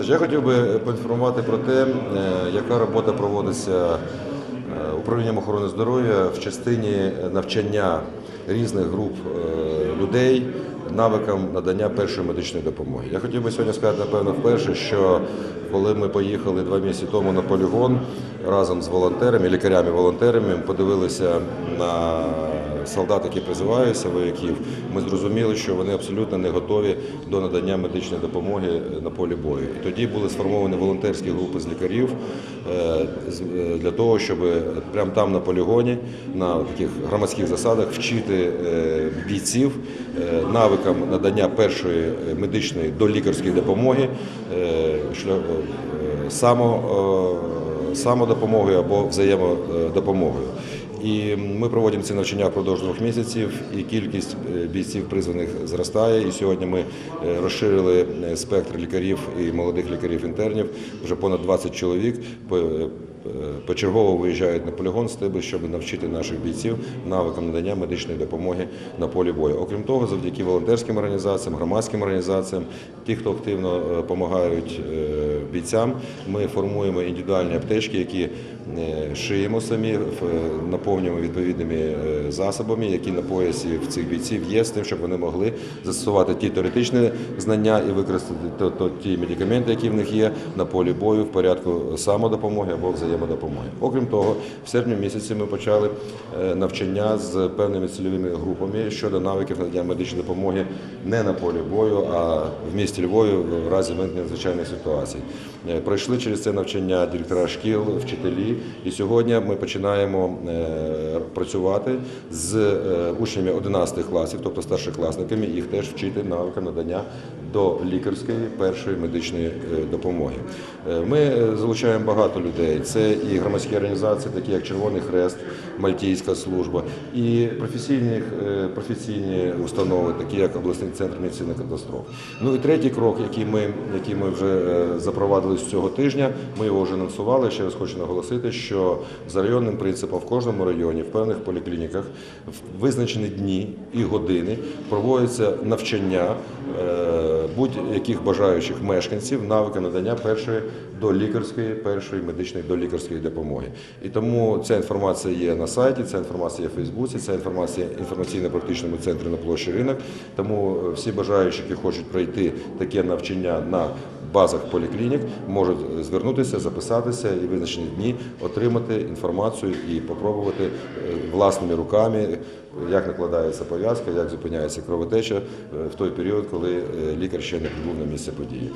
Я хотів би поінформувати про те, е, яка робота проводиться е, управлінням охорони здоров'я в частині навчання різних груп е, людей навикам надання першої медичної допомоги. Я хотів би сьогодні сказати, напевно, вперше, що коли ми поїхали два місяці тому на полігон разом з волонтерами, лікарями-волонтерами, подивилися на солдат, які призиваються, вояків, ми зрозуміли, що вони абсолютно не готові до надання медичної допомоги на полі бою. І тоді були сформовані волонтерські групи з лікарів е, е, для того, щоб прямо там на полігоні, на таких громадських засадах вчити е, бійців навикам надання першої е, медичної долікарської допомоги е, е, само, е, самодопомогою або взаємодопомогою. І ми проводимо ці навчання впродовж двох місяців, і кількість е, бійців призваних зростає. І сьогодні ми е, розширили е, спектр лікарів і молодих лікарів-інтернів. Вже понад 20 чоловік е, почергово виїжджають на полігон з тебе, щоб навчити наших бійців навикам надання медичної допомоги на полі бою. Окрім того, завдяки волонтерським організаціям, громадським організаціям, ті, хто активно допомагають бійцям, ми формуємо індивідуальні аптечки, які е, шиємо самі, наповнюємо відповідними е, засобами, які на поясі в цих бійців є, з тим, щоб вони могли застосувати ті теоретичні знання і використати ті медикаменти, які в них є на полі бою в порядку самодопомоги або взаємодопомоги. Окрім того, в серпні місяці ми почали е, навчання з певними цільовими групами щодо навиків надання медичної допомоги не на полі бою, а в місті Львові в разі виникнення надзвичайних ситуацій. Е, Пройшли через це навчання директора шкіл, вчителі, і сьогодні ми починаємо е, працювати з учнями 11 класів, тобто старшокласниками, їх теж вчити навикам надання до лікарської першої медичної допомоги. Ми залучаємо багато людей. Це і громадські організації, такі як Червоний Хрест, Мальтійська служба, і професійні, е, професійні установи, такі як обласний центр медицини катастроф. Ну і третій крок, який ми, який ми вже е, запровадили з цього тижня, ми його вже анонсували. Ще раз хочу наголосити, що за районним принципом в кожному районі, в певних поліклініках, в визначені дні і години проводяться навчання е, будь-яких бажаючих мешканців навики надання першої долікарської, першої медичної долікарської допомоги. І тому ця інформація є на сайті, ця інформація є в Фейсбуці, ця інформація інформаційно-практичному центрі на площі ринок. Тому е, всі бажаючі, які хочуть пройти таке навчання на базах поліклінік, можуть звернутися, записатися і визначені дні отримати інформацію і попробувати е, власними руками, як накладається пов'язка, як зупиняється кровотеча е, в той період, коли е, лікар ще не прибув на місце події.